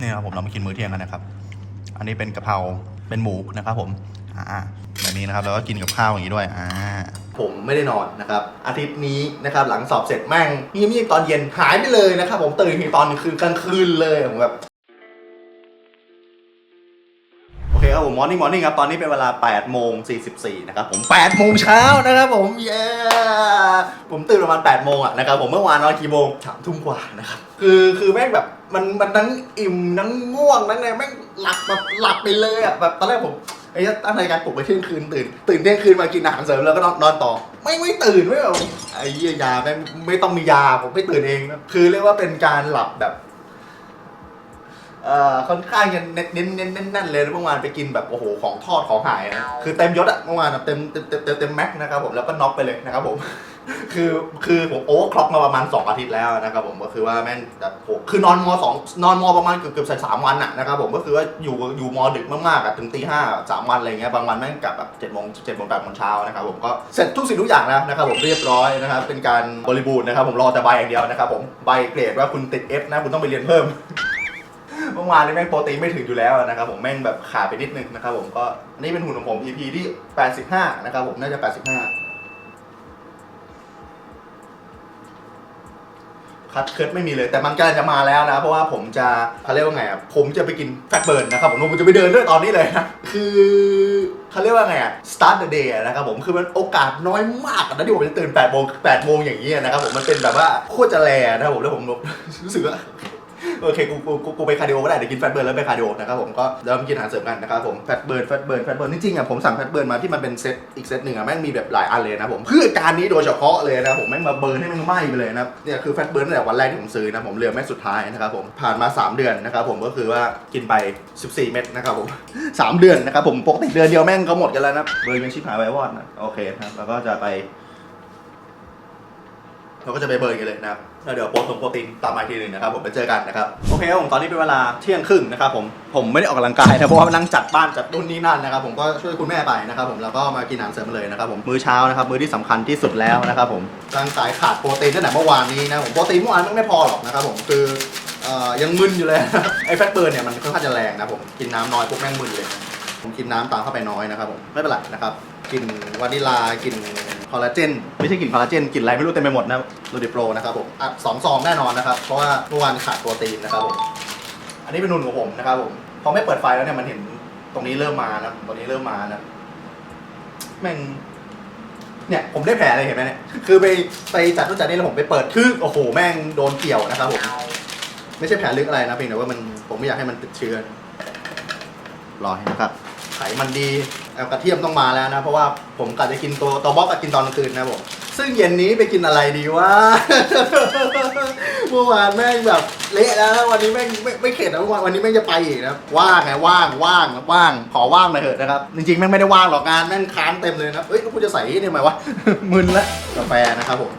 นี่ครับผมเรามากินมื้อเที่ยงกันนะครับ อันนี้เป็นกะเพราเป็นหมูนะครับ ผมอ่าแบบนี้นะครับแล้วก็กินกับข้าวอย่างนี้ด้วยอ่าผมไม่ได้นอนนะครับ อาทิตย์นี้นะครับหลังสอบเสร็จแม่งเงียบๆตอนเย็นหายไปเลยนะครับ ผมตื่นทีตอนคืนกลางคืนเลยผมแบบโอเคครับผมมอร์นิ่งมอร์นิ่งครับ ตอนนี้เป็นเวลา8โมง44นะครับผม8โมงเช้านะครับผมเย้ผมตื่นประมาณ8โมงอะนะครับผมเมื่อวานนอนกี่โมงสามทุ่มกว่านะครับคือคือแม่งแบบ มันมันทั้งอิ่มทั้งง่วงทั้งอะไรแม่งหลับแบบหลับไปเลยอะแบบตอนแรกผมไอ้ตั้งรายการปลุกไปเที่ยงคืนตื่นตื่นเที่ยงคืนมากินอาหารเสริมแล้วก็นอนนอนต่อ ไม่ไม่ตื่นไม่แบบไอ้เหี้ยยาแม่งไม่ต้องมียาผมไม่ตื่นเองนะคือเรียกว่าเป็นการหลับแบบ เอ่อค่อนข้างจะเน้นเน้นเน้นเน้นแน่นเลยนะเมื่อวานไปกินแบบโอ้โหของทอดของหายนะคือเต็มยศอะเมื่อวานอะเต็มเต็มเต็มเต็มเต็มแม็กซ์นะครับผมแล้วก็น็อกไปเลยนะครับผม คือคือผมโอเวอร์คล็อกมาประมาณ 2 อาทิตย์แล้วนะครับผมก็คือว่าแม่งแบบโหคือนอนมสองนอนมประมาณเกือบเกือบสามวันอะนะครับผมก็คือว่าอยู่อยู่มดึกมากๆอะถึงตีห้าสามวันอะไรเงี้ยบางวันแม่งกลับแบบเจ็ดโมงเจ็ดโมงแปดโมงเช้านะครับผมก็เสร็จทุกสิ่งทุกอย่างแล้วนะครับผมเรียบร้อยนะครับเป็นการบริบูรณ์นะครับผมรอแต่ใบอย่างเดียวนะครับผมใบเกรดว่าคุณติด F นะคุณต้องไปเรียนเพิ่ม มื่อวานนี้แม่งโปรตีนไม่ถึงอยู่แล้วนะครับผมแม่งแบบขาดไปนิดนึงนะครับผมก็อันนี่เป็นหุ่นของผม EP ที่ 85 นะครับผมน่าจะ 85 คัดเคิร์ดไม่มีเลยแต่มันกำลังจะมาแล้วนะ เพราะว่าผมจะเขาเรียกว่าไงอะผมจะไปกินแฟตเบิร์นนะครับผมผมจะไปเดินด้วยตอนนี้เลยนะคือเขาเรียกว่าไงอะ start the day นะครับผม คือมันโอกาสน้อยมากนะที่ผมจะตื่น8โมง8โมงอย่างนี้ยนะครับผม มันเป็นแบบว่าโคตรจะแลนะครับผม แล้วผมรู้สึกว่า โอเคกูกูกูไปคาร์ดิโอก็ได้เดี๋ยวกินแฟตเบิร์นแล้วไปคาร์ดิโอนะครับผมก็เดี๋ยวมากินอาหารเสริมกันนะครับผมแฟตเบิร์นแฟตเบิร์นแฟตเบิร์นจริงๆอะผมสั่งแฟตเบิร์นมาที่มันเป็นเซตอีกเซตหนึ่งอะแม่งมีแบบหลายอันเลยนะผมเพื่อการนี้โดยเฉพาะเลยนะผมแม่งมาเบิร์นให้มันไหม้ไปเลยนะเนี่ยคือแฟตเบิร์นตั้งแต่วันแรกที่ผมซื้อนะผมเหลือแม่สุดท้ายนะครับผมผ่านมา 3 เดือนนะครับผมก็คือว่ากินไป 14 เม็ดนะครับผม 3 เดือนนะครับผมปกติเดือนเดียวแม่งก็หมดกันแล้วนะเบิร์นเป็นชิบหายไววอดนะโอเคครับแล้วก็จะไปเราก็จะไปเบิร์นกันเลยนะครับ เดี๋ยวโปรตรงโปรตีนตามมาทีหนึ่งนะครับผมไปเจอกันนะครับโอเคครับผมตอนนี้เป็นเวลาเที่ยงครึ่งนะครับผมผมไม่ได้ออกกำลังกายนะเพราะว่ามานั่งจัดบ้านจัดนู่นนี่นั่นนะครับผมก็ช่วยคุณแม่ไปนะครับผมแล้วก็มากินอาหารเสริมเลยนะครับผมมื้อเช้านะครับมื้อที่สำคัญที่สุดแล้วนะครับผมร่างกายขาดโปรตีนตั้งแต่เมื่อวานนี้นะผมโปรตีนเมื่อวานมันไม่พอหรอกนะครับผมคือเอ่อยังมึนอยู่เลย ไอ้แฟตเบิร์นเนี่ยมันค่อนข้างจะแรงนะผมกินน้ำน้อยพวกแม่งมึนเลย ผมกินน้ำตามเข้าไปน้อยนะครับผมไม่เป็นไรนะครับกินวานิลากิน คอลลาเจนไม่ใช่กลิ่นคอลลาเจนกลิ่นอะไรไม่รู้เต็มไปหมดนะโรดิโปรนะครับผมอะสองซองแน่นอนนะครับ เพราะว่าเมื่อวานขาดโปรตีนนะครับผมอันนี้เป็นนุ่นของผมนะครับผมพอไม่เปิดไฟแล้วเนี่ยมันเห็นตรงนี้เริ่มมานะตรงนี้เริ่มมานะแม่งเนี่ยผมได้แผลเลยเห็นไหมเนี่ยคือไปไปจัดนู่นจัดนี่แล้วผมไปเปิดคือโอ้โหแม่งโดนเกี่ยวนะครับผมไม่ใช่แผลลึกอะไรนะเพียงแต่ว่ามันผมไม่อยากให้มันติดเชื้อรอให้นะครับไขมันดี แอลกระเทียมต้องมาแล้วนะ เพราะว่าผมกะจะกินตัวตัวบล็อกกะกินตอนกลางคืนนะผมซึ่งเย็นนี้ไปกินอะไรดีวะเมื่อวานแม่งแบบเละแล้ววันนี้แม่งไม่ไม่เข็ดนะเมื่อววันนี้แม่งจะไปอีกนะว่างไงว่างว่างว่าง ขอว่างหน่อยเถอะนะครับจริงๆแม่งไม่ได้ว่างหรอกงานแม่งค้างเต็มเลยนะเอ้ยกูจะใส่นี่ทำไมวะมึนละกาแฟนะครับผม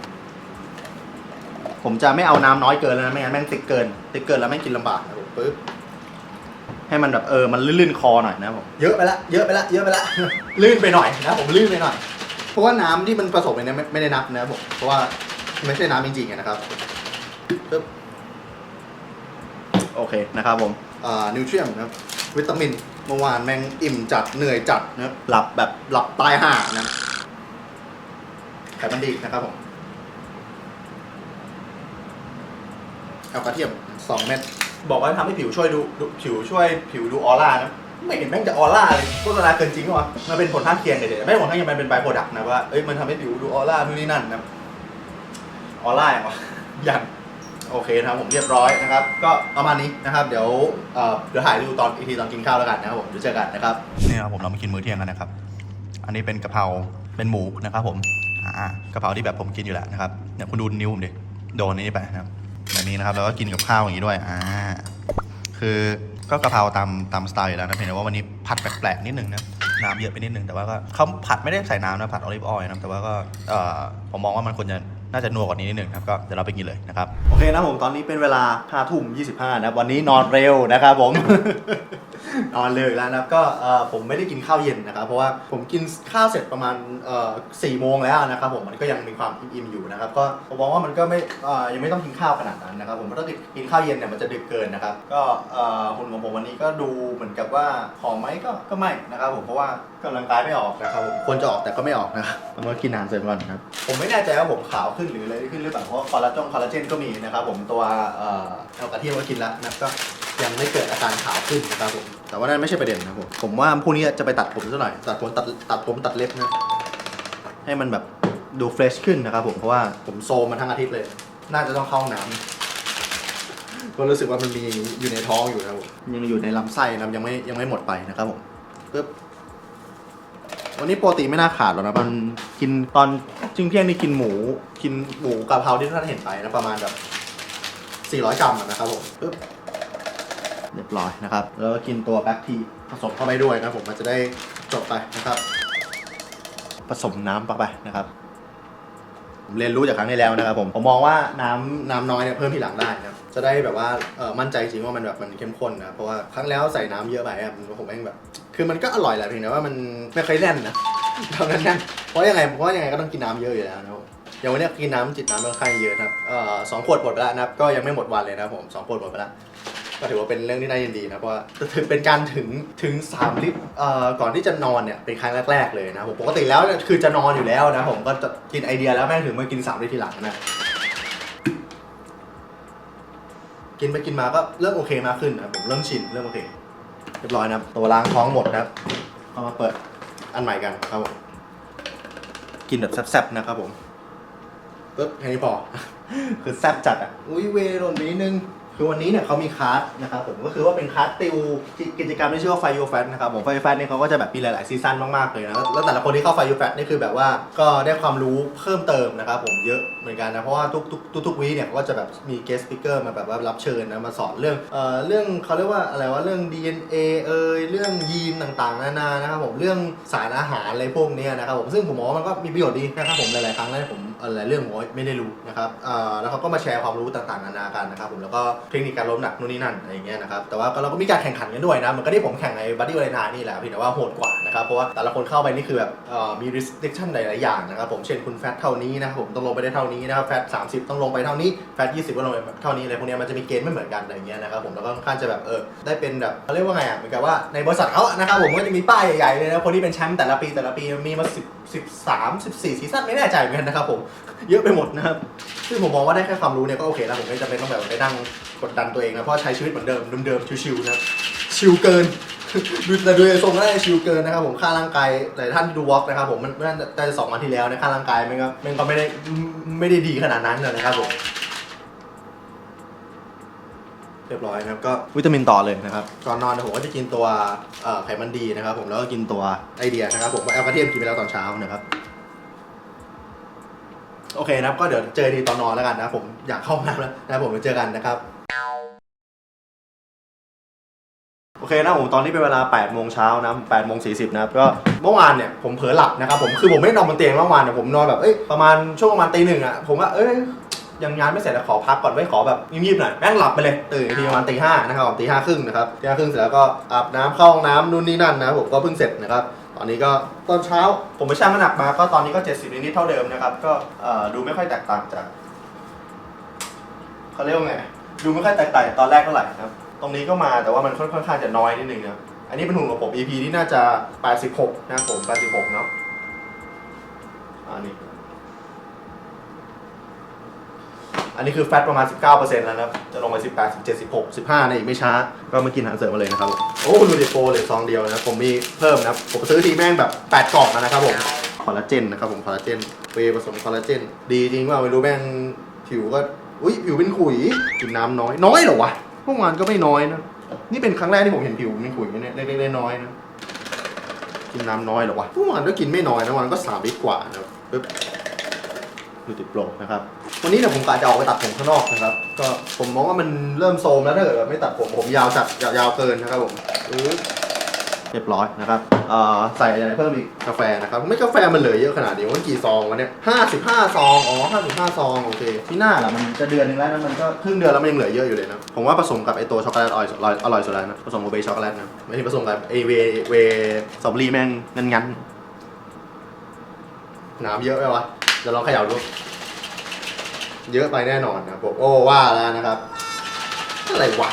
ผมจะไม่เอาน้ำน้อยเกินแล้วนะไม่งั้นแม่งติดเกิน ติดเกินแล้วแม่งกินลำบากนะผมปึ๊บ ให้มันแบบเออมันลื่นๆคอหน่อยนะผมเยอะไปละเยอะไปละเยอะไปละ ลื่นไปหน่อยนะผมลื่นไปหน่อย เพราะว่าน้ำที่มันผสมไปเนี่ยไม่ไม่ได้นับนะครับผมเพราะว่าไม่ใช่น้ำจริงๆอะนะครับปึ๊บโอเคนะครับผมอ่านิวเทรียมนะครับวิตามินเมื่อวานแม่งอิ่มจัดเหนื่อยจัดนะครับหลับแบบหลับตายห่านะไขมันดีนะครับผมเอากระเทียมสองเม็ด บอกว่าทำให้ผิวช่วยดูดูผิวช่วยผิวดูออร่านะไม่เห็นแม่งจะออร่าเลยโฆษณาเกินจริงวะมันเป็นผลข้างเคียงเฉยๆไม่ผลข้างเคียงมันเป็นไบโปรดักต์นะว่าเอ้ยมันทำให้ผิวดูออร่านู่นนี่นั่นนะออร่าอย่างวะยังโอเคนะครับผมเรียบร้อยนะครับ ก็ประมาณนี้นะครับ เดี๋ยวเอ่อเดี๋ยวถ่ายดูตอนอีกทีตอนกินข้าวแล้วกันนะครับผมเดี๋ยวเจอกันนะครับนี่ครับผมเรามากินมื้อเที่ยงกันนะครับ อันนี้เป็นกะเพราเป็นหมูนะครับ ผมอ่ากะเพราที่แบบผมกินอยู่แล้วนะครับเนี่ยคุณดูนิ้วผมดิโดนนี้ไปนะครับ แบบนี้นะครับ แล้วก็กินกับข้าวอย่างนี้ด้วย อ่า คือก็กะเพราตามตามสไตล์อยู่แล้วนะเพียงแต่ว่าวันนี้ผัดแปลกๆนิดนึงนะน้ำเยอะไปนิดนึงแต่ว่าก็เขาผัดไม่ได้ใส่น้ำนะผัดออลิฟออยล์นะแต่ว่าก็เอ่อผมมองว่ามันควรจะน่าจะนัวกว่านี้นิดนึงครับก็เดี๋ยวเราไปกินเลยนะครับโอเคนะผมตอนนี้เป็นเวลา5ทุ่มยี่สิบห้านะวันนี้นอนเร็วนะครับผม นอนเลยแล้วนะครับก็เอ่อผมไม่ได้กินข้าวเย็นนะครับ เพราะว่าผมกินข้าวเสร็จประมาณเอ่อสี่โมงแล้วนะครับผมมันก็ยังมีความอิ่มๆอยู่นะครับก็ผมมองว่ามันก็ไม่เอ่อยังไม่ต้องกินข้าวขนาดนั้นนะครับผมเพราะถ้ากินข้าวเย็นเนี่ยมันจะดึกเกินนะครับก็เอ่อหุ่นของผมวันนี้ก็ดูเหมือนกับว่าผอมไหมก็ก็ไม่นะครับผมเพราะว่ากำลังกายไม่ออกนะครับผมควรจะออกแต่ก็ไม่ออกนะครับผมก็กินอาหารเสริมก่อนครับผมไม่แน่ใจว่าผมขาวขึ้นหรืออะไรขึ้นหรือเปล่าเพราะว่าคอลลาจงคอลลาเจนก็มีนะครับผมตัวเอ่อเอากระเทียมก็กินแล้วนะก็ ยังไม่เกิดอาการขาวขึ้นนะครับผมแต่ว่านั่นไม่ใช่ประเด็นนะครับผมผมว่าพรุ่งนี้จะไปตัดผมซะหน่อยตัดผมตัดตัดผมตัดเล็บนะให้มันแบบดูเฟรชขึ้นนะครับผมเพราะว่าผมโซมมาทั้งอาทิตย์เลย น่าจะต้องเข้าห้องน้ำก็รู้สึกว่ามันมีอยู่ในท้องอยู่นะครับผมยังอยู่ในลำไส้นะยังไม่ยังไม่หมดไปนะครับผมปึ๊บวันนี้โปรตีนไม่น่าขาดหรอกนะมันกินตอนจริงเที่ยงนี่กินหมู กินหมูกะเพราที่ท่านเห็นไปนะประมาณแบบ400 กรัมนะครับผมปึ๊บ เรียบร้อยนะครับ แล้วก็กินตัวแบ็คทีผสมเข้าไปด้วยนะผมมันจะได้จบไปนะครับ ผสมน้ำไปนะครับผมเรียนรู้จากครั้งที่แล้วนะครับผม ผมมองว่าน้ำน้ำน้อยเนี่ยเพิ่มทีหลังได้นะครับ จะได้แบบว่าเออมั่นใจจริงว่ามันแบบมันเข้มข้นนะ เพราะว่าครั้งแล้วใส่น้ำเยอะไปอะมันผมเองแบบ คือมันก็อร่อยแหละเพียงแต่ว่ามันไม่เคอยแน่นนะเท่านั้นนะเพราะยังไงเพราะยังไงก็ต้องกินน้ำเยอะอยู่แล้วนะครับผมอย่างวันนี้กินน้ำจิตน้ำค่อนข้างเยอะนะครับเอ่อสองขวดหมดไปแล้วนะครับ ก็ยังไม่หมดวันเลยนะผมสองขวดหมดไปแล้ว ก็ถือว่าเป็นเรื่องที่น่ายินดีนะเพราะว่าถือเป็นการถึงถึง 3 ลิตรเอ่อก่อนที่จะนอนเนี่ยเป็นครั้งแรกๆเลยนะผมปกติแล้วเนี่ยคือจะนอนอยู่แล้วนะผมก็จะกินไอเดียแล้วแม่งถึงมากิน 3 ลิตรทีหลังนะกินไปกินมาก็เริ่มโอเคมากขึ้นนะผมเริ่มชินเริ่มโอเคเรียบร้อยนะตัวล้างท้องหมดนะเอามาเปิดอันใหม่กันครับผมกินแบบแซ่บๆนะครับผมปึ๊บแค่นี้พอ คือแซ่บจัดอะอุ้ยเวโรนไปนิดนึง คือวันนี้เนี่ยเขามีคลาสนะครับผมก็คือว่าเป็นคลาสติวกิจกรรมที่ชื่อว่าไฟยูแฟตนะครับผมไฟยูแฟตเนี่ยเขาก็จะแบบมีหลาย ๆ ซีซั่นมาก ๆ เลยนะแล้วแต่ละคนที่เข้าไฟยูแฟตนี่คือแบบว่าก็ได้ความรู้เพิ่มเติมนะครับผมเยอะเหมือนกันนะเพราะว่าทุกทุกทุกทุกวีเนี่ยเขาก็จะแบบมีเกสต์สปิเกอร์มาแบบว่ารับเชิญนะมาสอนเรื่องเอ่อเรื่องเขาเรียกว่าอะไรว่าเรื่อง DNA เอยเรื่องยีนต่างๆนานานะครับผมเรื่องสารอาหารอะไรพวกนี้นะครับผมซึ่งผมมองว่ามันก็มีประโยชน์ดีนะครับผมหลายๆครั้งแล้วผมหลายเรื่องผมไม่ได้รู้นะครับเอ่อแล้วเขาก็มาแชร์ความรู้ต่างๆนานากันนะครับผมแล้วก็เทคนิคการล้มหนักนู่นนี่นั่นอะไรอย่างเงี้ยนะครับแต่ว่าเราก็มีการแข่งขันกันด้วยนะมันก็ที่ผมแข่งในบัดดี้วาเลนไทน์นี่แหละเพียงแต่ว่าโหดกว่านะครับเพราะว่าแต่ละคนเข้าไปนี่คือแบบมี restriction หลายๆอย่างนะครับผมเช่นคุณแฟตเท่านี้นะครับผมต้องลงไปได้เท่านี้นะครับแฟต30 ต้องลงไปเท่านี้แฟต20ก็ลงไปเท่านี้อะไรพวกเนี้ยมันจะมีเกณฑ์ไม่เหมือนกันอะไรอย่างเงี้ยนะครับผมแล้วก็ค่อนข้างจะแบบเออได้เป็นแบบเขาเรียกว่าไงอะเหมือนกับว่าในบริษัทเขาอะนะครับผมก็จะมีป้ายใหญ่ๆเลยนะคนที่เป็นแชมป์แต่ละปีแต่ละปีมีมา10 13 14ซีซั่นไม่แน่ใจเหมือนกันนะครับผมเยอะไปหมดนะครับซึ่งผมมองว่าได้แค่ความรู้เนี่ยก็โอเคแล้วผมไม่จำเป็นต้องแบบไปนั่ง กดดันตัวเองนะเพราะใช้ชีวิตเหมือนเดิมเดิมๆชิวๆนะชิวเกิน ดูแต่ดูทรงก็ได้ชิวเกินนะครับผมค่าร่างกายหลายท่านดูวอล์กนะครับผมมันน่าจะสองวันที่แล้วนะค่าร่างกายมันก็มันก็ไม่ได้ไม่ได้ดีขนาดนั้นนะครับผมเรียบร้อยนะครับก็วิตามินต่อเลยนะครับก่อนนอนนะผมก็จะกินตัวไขมันดีนะครับ ผมแล้วก็กินตัวไอเดียนะครับผมแอลกาเทียมกินไปแล้วตอนเช้านะครับโอเคนะครับก็เดี๋ยวเจอดีตอนนอนแล้วกันนะครับผมอยากเข้าห้องน้ำแล้วนะครับผมไปเจอกันนะครับ เคนะผมตอนนี้เป็นเวลา8โมงเช้านะ8โมง40นะครับก็เมื่อวานเนี่ยผมเผลอหลับนะครับผมคือผมไม่ได้นอนบนเตียงเมื่อวานเนี่ยผมนอนแบบเอ้ยประมาณช่วงประมาณตีหนึ่งอะผมว่าเอ้ยยังงานไม่เสร็จแล้วขอพักก่อนไว้ขอแบบงีบๆหน่อยแม่งหลับไปเลยตื่นอีกทีประมาณตีห้านะครับตีห้าครึ่งนะครับตีห้าครึ่งเสร็จแล้วก็อาบน้ำเข้าห้องน้ำนู่นนี่นั่นนะครับผมก็เพิ่งเสร็จนะครับตอนนี้ก็ตอนเช้าผมไปชั่งน้ำหนักมาก็ตอนนี้ก็ 70นิดๆเท่าเดิมนะครับก็ดูไม่ค่อยแตกต่างจากเขาเรียกว่าไงดูไม่ค่อยแตกต่างตอนแรกเท่าไหร่ครับ ตรงนี้ก็มาแต่ว่ามันค่อนข้างจะน้อยนิดนึงนะอันนี้เป็นหุ่นของผม EP ที่น่าจะ 86 นะครับผม 86 เนาะอันนี้ อันนี้คือแฟตประมาณ 19%แล้วนะครับจะลงไป 18 17 16 15ในอีกไม่ช้า ก็มากินอาหารเสริมมาเลยนะครับ โอ้ดูดิโปรเลยซองเดียวนะ ผมมีเพิ่มนะผมซื้อทีแม่งแบบ 8 กล่องนะครับผมคอลลาเจนนะครับผมคอลลาเจนเวผสมคอลลาเจน ดีจริงว่าไม่รู้แม่งผิวก็ อุ้ยผิวเป็นขุยกินน้ำน้อยน้อยเหรอวะ เมื่อวานก็ไม่น้อยนะ นี่เป็นครั้งแรกที่ผมเห็นผิวมันขุยเนี่ยเล็กๆน้อยๆนะ กินน้ำน้อยเหรอวะเมื่อวานก็กินไม่น้อยนะวันก็สามลิตรกว่านะครับปึ๊บดูติดโปรนะครับ วันนี้เนี่ยผมกะจะออกไปตัดผมข้างนอกนะครับ ก็ผมมองว่ามันเริ่มโซมแล้วถ้าเกิดไม่ตัดผมผมยาวจัดยาวเกินนะครับผมปึ๊บ เรียบร้อยนะครับเอ่อใส่อะไรเพิ่มอีกกาแฟนะครับ ไม่กาแฟมันเหลือเยอะขนาดนี้มันกี่ซองวะเนี่ยห้าสิบห้าซองอ๋อห้าสิบห้าซองโอเคที่หน้าล่ะมันจะเดือนหนึงแล้วนะมันก็ครึ่งเดือนแล้วมันยังเหลือเยอะอยู่เลยนะผมว่าผสมกับไอตัวช็อกโกแลตอร่อยอร่อยสุดแล้วนะผสมกับเบย์ช็อกโกแลตนะไม่ใช่ผสมกับไอเวเวสตรอเบอรี่แม่งงันงันน้ำเยอะไปวะเดี๋ยวลองเขย่าดูเยอะไปแน่นอนนะผมโอ้ว่าแล้วนะครับอะไรวะ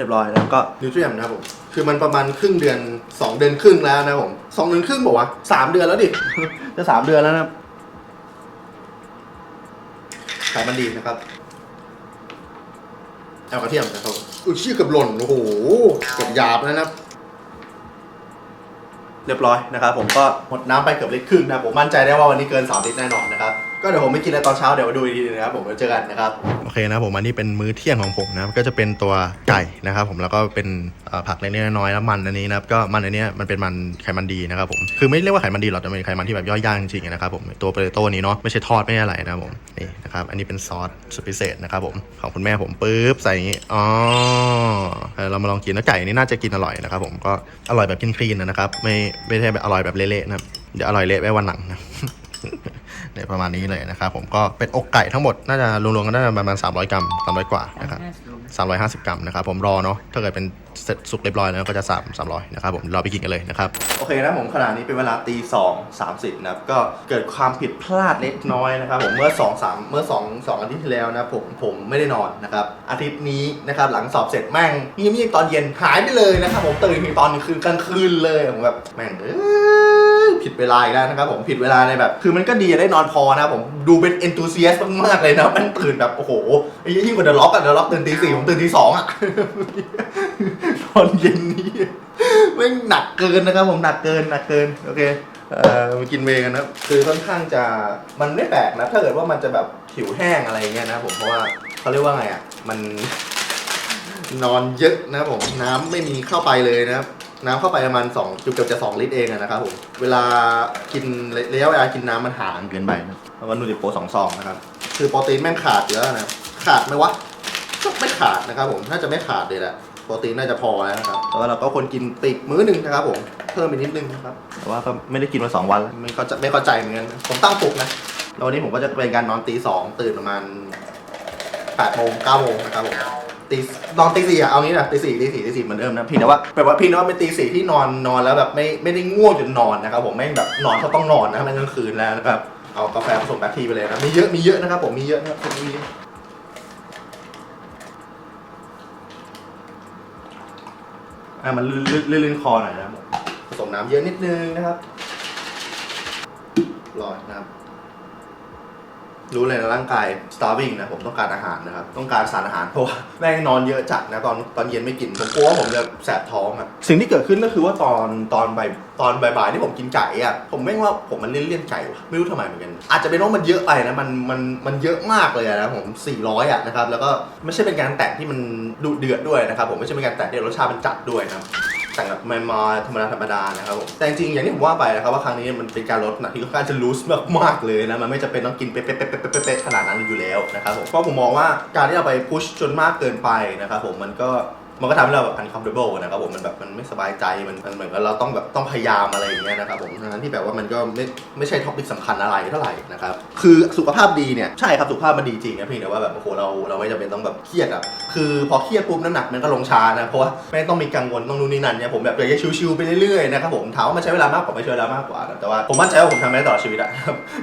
รียบร้อยแล้วก็นิวเทรียมนะครับผม คือมันประมาณครึ่งเดือน 2 เดือนครึ่งแล้วนะครับผมสองเดือนครึ่งบอกว่าสามเดือนแล้วดิ จะสามเดือนแล้วนะครับขายมันดีนะครับเอากระเทียมนะครับผมอุ้ยชื่อเกับหล่นโอ้โหเกือบหยาบแล้วนะครับเรียบร้อยนะครับผมก็หมดน้ำไปเกือบลิตรครึ่งนะครับผมมั่นใจได้ว่าวันนี้เกิน3ลิตรแน่นอนนะครับ ก็เดี๋ยวผมไม่กินแล้วตอนเช้าเดี๋ยวมาดูอีกทีนึงนะครับผมแล้วเจอกันนะครับ โอเคนะผมอันนี้เป็นมื้อเที่ยงของผมนะครับก็จะเป็นตัวไก่นะครับผมแล้วก็เป็นเอ่อผักเล็กๆน้อยๆแล้วมันอันนี้นะครับก็มันอันเนี้ยมันเป็นมันไขมันดีนะครับผมคือไม่เรียกว่าไขมันดีหรอกแต่เป็นไขมันที่แบบย่อยยากจริงๆนะครับผมตัวเปโต้นี้เนาะไม่ใช่ทอดไม่ใช่อะไรนะครับผมนี่นะครับอันนี้เป็นซอสสุดพิเศษนะครับผมของคุณแม่ผมปุ๊บใส่อย่างนี้อ๋อเออเรามาลองกินแล้วไก่นี่น่าจะกินอร่อยนะครับผมก็อร่อยแบบคลีนๆนะครับไม่ไม่ใช่แบบอร่อยแบบเละๆนะครับเดี๋ยวอร่อยเละไว้วันหลังนะ เนี่ยประมาณนี้เลยนะครับผมก็เป็นอกไก่ทั้งหมดน่าจะรวมๆกันน่าจะประมาณ 300 กรัม 300 กว่านะครับ350 กรัมนะครับผมรอเนาะถ้าเกิดเป็นเสร็จสุกเรียบร้อยแล้วก็จะ 3 300นะครับผมเราไปกินกันเลยนะครับโอเคนะผมขณะนี้เป็นเวลาตี2 30นะครับก็เกิดความผิดพลาดเล็กน้อยนะครับผมเมื่อ2 3เมื่อ2 2อาทิตย์ที่แล้วนะผมผมไม่ได้นอนนะครับอาทิตย์นี้นะครับหลังสอบเสร็จแม่งเงียบๆตอนเย็นหายไปเลยนะครับผมตื่นเพียงตอนกลางคืนกลางคืนเลยผมแบบแม่งเอ้ย ผิดเวลาอีกแล้วนะครับผมผิดเวลาในแบบ คือมันก็ดีได้นอนพอนะผมดูเป็นเอนตูเซียสมากๆเลยนะมันตื่นแบบ โอ้โหไอ้ยิ่งกว่าเดอะล็อกอะเดอะล็อกตื่นตีสี่ผมตื่นตีสองอะตอนเย็นนี้แม่งหนักเกินนะครับผมหนักเกินหนักเกินโอเคเอ่อมากินเวกันนะคือค่อนข้างจะมันไม่แปลกนะถ้าเกิดว่ามันจะแบบผิวแห้งอะไรเงี้ยนะผมเพราะว่าเขาเรียกว่าไงอะมันนอนเยอะนะผมน้ำไม่มีเข้าไปเลยนะครับ น้ำเข้าไปประมาณ2จุดเกือบจะ 2 ลิตรเองอะนะครับผมเวลากินระยะเวลากินน้ำมันห่างเกินไปนะเพราะว่านูริโปสองซองนะครับคือโปรตีนแม่งขาดเยอะนะขาดไหมวะก็ไม่ขาดนะครับผมน่าจะไม่ขาดเลยแหละโปรตีนน่าจะพอแล้วนะครับแต่ว่าเราก็ควรกินปีกมื้อหนึ่งนะครับผมเพิ่มไปนิดนึงนะครับแต่ว่าก็ไม่ได้กินมาสองวันแล้วไม่เข้าใจไม่เข้าใจเหมือนกันผมตั้งปลุกนะแล้ววันนี้ผมก็จะเป็นการนอนตีสองตื่นประมาณแปดโมงเก้าโมงนะครับผม ตีนอนตีสี่อะเอางี้นะตีสี่ตีสี่ตีสี่เหมือนเดิมนะพี่แต่ว่าแปลว่าพี่นว่าเป็นตีสี่ที่นอนนอนแล้วแบบไม่ไม่ได้ง่วงจนนอนนะครับผมไม่แบบนอนเขาต้องนอนนะครับในกลางคืนแล้วนะครับเอากาแฟผสมแบคทีไปเลยนะมีเยอะมีเยอะนะครับผมมีเยอะนะครับมีอะมันลื่นลื่นคอหน่อยนะครับผสมน้ำเยอะนิดนึงนะครับรอนะครับ รู้เลยนะร่างกาย starving นะผมต้องการอาหารนะครับ ต้องการสารอาหารเพราะว่าแม่งนอนเยอะจัดนะตอนตอนเย็นไม่กิน ผมกลัวว่าผมจะแสบท้องอะสิ่งที่เกิดขึ้นก็คือว่าตอนตอนบ่ายตอนบ่ายๆที่ผมกินไก่อะผมไม่งว่าผมมันเลี่ยนเลี่ยนไก่วะไม่รู้ทำไมเหมือนกันอาจจะเป็นเพราะมันเยอะไปนะมันมันมันเยอะมากเลยนะผม400อะนะครับแล้วก็ไม่ใช่เป็นการแต่งที่มันดุเดือดด้วยนะครับผมไม่ใช่เป็นการแต่งที่รสชาติมันจัดด้วยนะครับ แต่งแบบมามาธรรมดาธรรมดานะครับผมแต่จริงอย่างที่ผมว่าไปนะครับว่าครั้งนี้มันเป็นการลดน้ำหนักที่ค่อนข้างจะลูสมากๆเลยนะมันไม่จำเป็นต้องกินเป๊ะๆๆๆๆขนาดนั้นอยู่แล้วนะครับผมเพราะผมมองว่าการที่เราไปพุชจนมากเกินไปนะครับผมมันก็ มันก็ทำให้เราแบบ uncomfortable นะครับผมมันแบบมันไม่สบายใจมันมันเหมือนกับเราต้องแบบต้องพยายามอะไรอย่างเงี้ยนะครับผมทั้งที่แบบว่ามันก็ไม่ไม่ใช่ท็อปิกสำคัญอะไรเท่าไหร่นะครับคือสุขภาพดีเนี่ยใช่ครับสุขภาพมันดีจริงนะเพียงแต่ว่าแบบโอ้โหเราเราไม่จำเป็นต้องแบบเครียดอะคือพอเครียดปุ๊บน้ำหนักมันก็ลงช้านะเพราะว่าไม่ต้องมีกังวลต้องนู่นนี่นั่นเนี่ยผมแบบอยากจะชิวๆไปเรื่อยๆนะครับผมถามว่ามันใช้เวลามากกว่าไม่ใช้เวลามากกว่านะแต่ว่าผมมั่นใจว่าผมทำได้ตลอดชีวิตอะ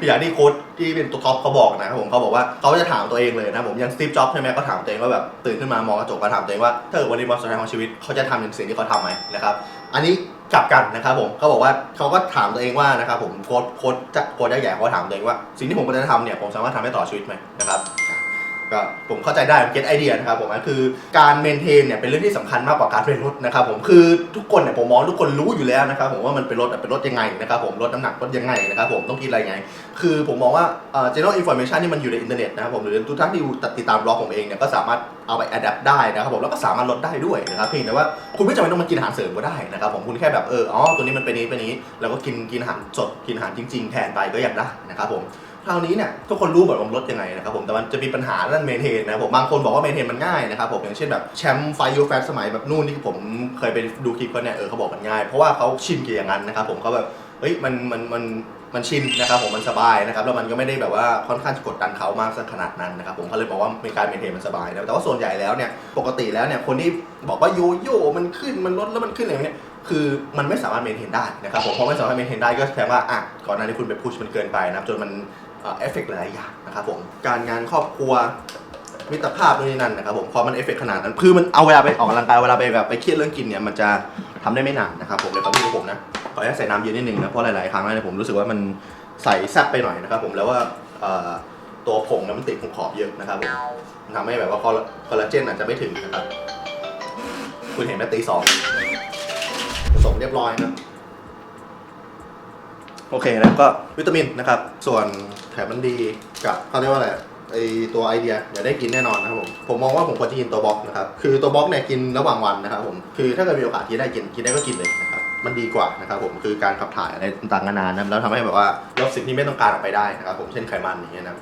อย่างที่โค้ช ที่เป็นตัวท็อปเขาบอกนะครับผมเขาบอกว่าเขาจะถามตัวเองเลยนะผมยังสตีฟจ็อบใช่ไหมก็ถามตัวเองว่าแบบตื่นขึ้นมามองกระจกก็ถามตัวเองว่าถ้าเกิดวันนี้วันสุดท้ายของชีวิตเขาจะทำอย่างสิ่งที่เขาทำไหมนะครับอันนี้กลับกันนะครับผมเขาบอกว่าเขาก็ถามตัวเองว่านะครับผมโค้ดโค้ดจะโค้ดใหญ่ๆเขาถามตัวเองว่า สิ่งที่ผมกำลังจะทำเนี่ยผมสามารถทำได้ต่อชีวิตไหมนะครับ ก็ผมเข้าใจได้เก็ตไอเดียนะครับผมก็คือการเมนเทนเนี่ยเป็นเรื่องที่สำคัญมากกว่าการเป็นรถนะครับผมคือทุกคนเนี่ยผมมองทุกคนรู้อยู่แล้วนะครับผมว่ามันเป็นรถเป็นรถยังไงนะครับผมลดน้ำหนักลดยังไงนะครับผมต้องกินอะไรไง คือผมมองว่าเอ่อ general information ที่มันอยู่ในอินเทอร์เน็ตนะครับผมหรือทุกท่านที่ติดตามบล็อกผมเองเนี่ยก็สามารถเอาไป adapt ได้นะครับผมแล้วก็สามารถลดได้ด้วยนะครับเพียงแต่ว่าคุณไม่จำเป็นต้องมากินอาหารเสริมก็ได้นะครับผมคุณแค่แบบเอออ๋อตัวนี้มันเป็นนี้เป็นนี้ แล้วก็กินกินอาหารสดกินอาหารจริง ๆ แทนไปก็ยังได้นะครับผม คราวนี้เนี่ยทุกคนรู้หมดว่ามันลดยังไงนะครับผมแต่มันจะมีปัญหาเรื่องเมนเทนนะครับผมบางคนบอกว่าเมนเทนมันง่ายนะครับผมอย่างเช่นแบบแชมป์ไฟยูแฟสมัยแบบนู่นที่ผมเคยไปดูคลิปเขาเนี่ยเออเขาบอกมันง่าย เพราะว่าเขาชินกับอย่างนั้นนะครับผมเขาแบบเฮ้ยมันมันมันมันชินนะครับผมมันสบายนะครับแล้วมันก็ไม่ได้แบบว่าค่อนข้างจะกดดันเขามากสักขนาดนั้นนะครับผมเขาเลยบอกว่าเป็นการเมนเทนมันสบายนะแต่ว่าส่วนใหญ่แล้วเนี่ยปกติแล้วเนี่ยคนที่บอกว่าโยโย่มันขึ้นมันลดแล้วมันขึ้นอะไรเงี้ย คือมันไม่สามารถเมนเทนได้นะครับผมเพราะไม่สามารถเมนเทนได้ก็แสดงว่าอะก่อนหน้านี้คุณไปพุชมันเกินไปนะครับจนมันเอฟเฟกต์หลายอย่างนะครับผมการงานครอบครัวมิตรภาพนู่นนี่นั่นนะครับผมพอมันเอฟเฟกต์ขนาดนั้นคือมันเอาเวลาไปออกกำลังกายเวลาไปแบบไปเครียดเรื่องกินเนี่ยมันจะทำได้ไม่นานนะครับผมในความรู้สึกผมนะขออนุญาตใส่น้ำเย็นนิดนึงนะเพราะหลายๆครั้งเนี่ยผมรู้สึกว่ามันใส่แซ่บไปหน่อยนะครับผมแล้วว่าตัวผงเนี่ยมันติดของขอบเยอะนะครับผมทำให้แบบว่าคอลลาเจนอาจจะไม่ถึงนะครับ คุณเห็นไหมตีสอง ผสมเรียบร้อยนะโอเคนะก็วิตามินนะครับ ส่วนไขมันดีกับเขาเรียกว่าอะไรไอตัวไอเดียเดี๋ยวได้กินแน่นอนนะครับผมผมมองว่าผมควรจะกินตัวบล็อกนะครับคือตัวบล็อกเนี่ยกินระหว่างวันนะครับผมคือถ้าเกิดมีโอกาสที่ได้กินกินได้ก็กินเลยนะครับมันดีกว่านะครับผมคือการขับถ่ายอะไรต่างๆนานานะแล้วทำให้แบบว่าลดสิ่งที่ไม่ต้องการออกไปได้นะครับผมเช่นไขมันอย่างเงี้ยนะครับ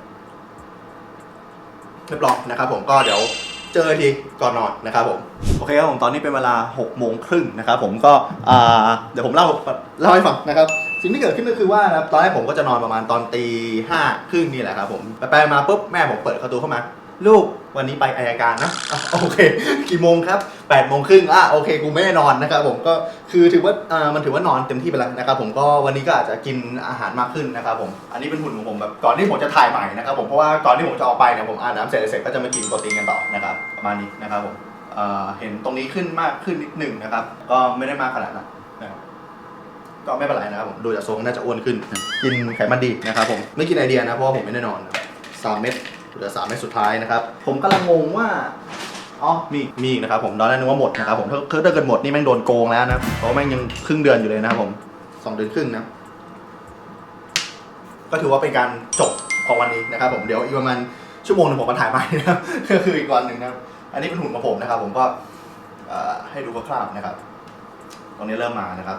เรียบร้อยนะครับผมก็เดี๋ยว เจอทีก่อนนอนนะครับผมโอเคครับผมตอนนี้เป็นเวลา6โมงครึ่งนะครับผมก็อ่าเดี๋ยวผมเล่าเล่าให้ฟังนะครับสิ่งที่เกิดขึ้นก็คือว่านะครับตอนแรกผมก็จะนอนประมาณตอนตีห้าครึ่งนี่แหละครับผมไปไปมาปุ๊บแม่ผมเปิดประตูเข้ามา ลูกวันนี้ไปอายการนะอะโอเค กี่โมงครับ8ปดโมงครึ่งอะโอเคกูไม่ได้นอนนะครับผมก็คือถือว่าอ่ามันถือว่านอนเต็มที่ไปแล้วนะครับผมก็วันนี้ก็อาจจะกินอาหารมากขึ้นนะครับผมอันนี้เป็นหุ่นของผมแบบก่อนที่ผมจะถ่ายใหม่นะครับผมเพราะว่าก่อนที่ผมจะออกไปเนี่ยผมอาบน้ำเสร็จเสร็จก็จะมากินโปรตีนกันต่อนะครับประมาณนี้นะครับผมเอ่อเห็นตรงนี้ขึ้นมากขึ้นนิดหนึ่งนะครับ ก็ไม่ได้มากขนาดนั้นนะครับก็ไม่เป็นไรนะครับผมดูจากทรงน่าจะอ้วนขึ้นกินไขมันดีนะครับผมไม่กินไอเดียนะเพราะว่าผมไม่ได้นอนสามเม็ด เหลือสามเม็ดสุดท้ายนะครับ ผมกำลังงงว่าอ๋อมีมีอีกนะครับผมตอนแรกนึกว่าหมดนะครับผมถ้าถ้าเกิดหมดนี่แม่งโดนโกงแล้วนะเพราะว่าแม่งยังครึ่งเดือนอยู่เลยนะครับผมสองเดือนครึ่งนะก็ถือว่าเป็นการจบของวันนี้นะครับ ผมเดี๋ยวอีกประมาณชั่วโมงหนึงผมมาถ่ายใหม่นะครับก็คืออีกวันหนึ่งนะครับอันนี้เป็นหุ่นของผมนะครับ ผมก็เอ่อให้ดูคร่าวๆนะครับ ตรงนี้เริ่มมานะครับ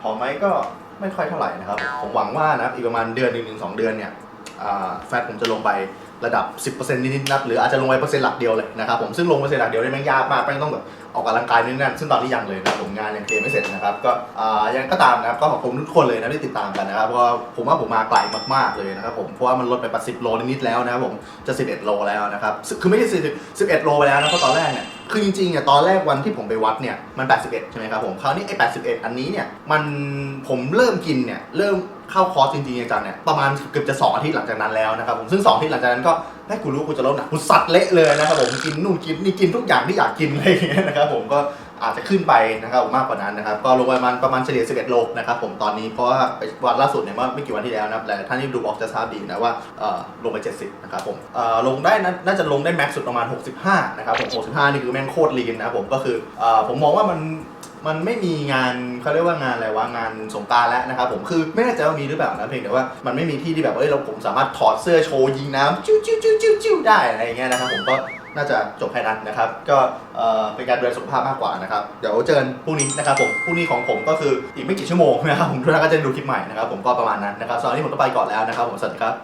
พอไหมก็ ไม่ค่อยเท่าไหร่นะครับ ผมหวังว่านะครับอีกประมาณเดือนหนึ่งถึงสองเดือนเนี่ยอ่าแฟตผมจะลงไประดับ 10%นิดๆนะครับหรืออาจจะลงไปเปอร์เซ็นต์หลักเดียวเลยนะครับผมซึ่งลงเปอร์เซ็นต์หลักเดียวนี่แมันยากมากแม่งต้องแบบออกกำลังกายนู่นนั่นซึ่งตอนนี้ยังเลยนะผมงานยังเคลียร์ไม่เสร็จนะครับก็อ่ายังก็ตามนะครับก็ขอบคุณทุกคนเลยนะที่ติดตามกันนะครับเพราะว่าผมว่าผมมาไกลมากๆเลยนะครับผมเพราะว่ามันลดไป80โลนิดๆแล้วนะครับผมจะ 11 โลแล้วนะครับซึ่งคือไม่ใช่10 11 โลไปแล้วนะเพราะตอนแรกเนี่ย คือจริงๆเนี่ยตอนแรกวันที่ผมไปวัดเนี่ยมัน 81 ใช่ไหมครับผมคราวนี้ไอ้81 อันนี้เนี่ยมันผมเริ่มกินเนี่ยเริ่มเข้าคอร์สจริงๆจังเนี่ยประมาณเกือบจะสองอาทิตย์หลังจากนั้นแล้วนะครับผมซึ่งสองอาทิตย์หลังจากนั้นก็ให้กูรู้กูจะลดหนักกูสัตว์เละเลยนะครับผมกินนู่นกินนี่กินทุกอย่างที่อยากกินอะไรอย่างเงี้ยนะครับผมก็ อาจจะขึ้นไปนะครับมากกว่านั้นนะครับ ก็ลงไปประมาณประมาณเฉลี่ย 11 โลนะครับผมตอนนี้เพราะว่าไปวัดล่าสุดเนี่ยเมื่อไม่กี่วันที่แล้วนะครับหลายท่านที่ดูบล็อกจะทราบดีนะว่าลงไป 70 นะครับผมลงได้น่าจะลงได้แม็กซ์สุดประมาณ 65 นะครับผม65 นี่คือแม่งโคตรลีนนะครับผมก็คืออผมมองว่ามันมันไม่มีงานเขาเรียกว่างานอะไรวะงานสงการแล้วนะครับผมคือไม่แน่ใจว่ามีหรือเปล่านะเพียงแต่ว่ามันไม่มีที่ที่แบบเอ้ยเราผมสามารถถอดเสื้อโชว์ยิงน้ำจิ้วจิ้วจิ้วจิ้วชิวได้อะไรอย่างเงี้ยนะครับผมก็ น่าจะจบแค่นั้นนะครับ ก็เอ่อเป็นการดูแลสุขภาพมากกว่านะครับ เดี๋ยวเจอกันพรุ่งนี้นะครับผมพรุ่งนี้ของผมก็คืออีกไม่กี่ชั่วโมงนะครับผมทุกท่านก็จะดูคลิปใหม่นะครับผมก็ประมาณนั้นนะครับสำหรับวันนี้ผมก็ไปก่อนแล้วนะครับผมสวัสดีครับ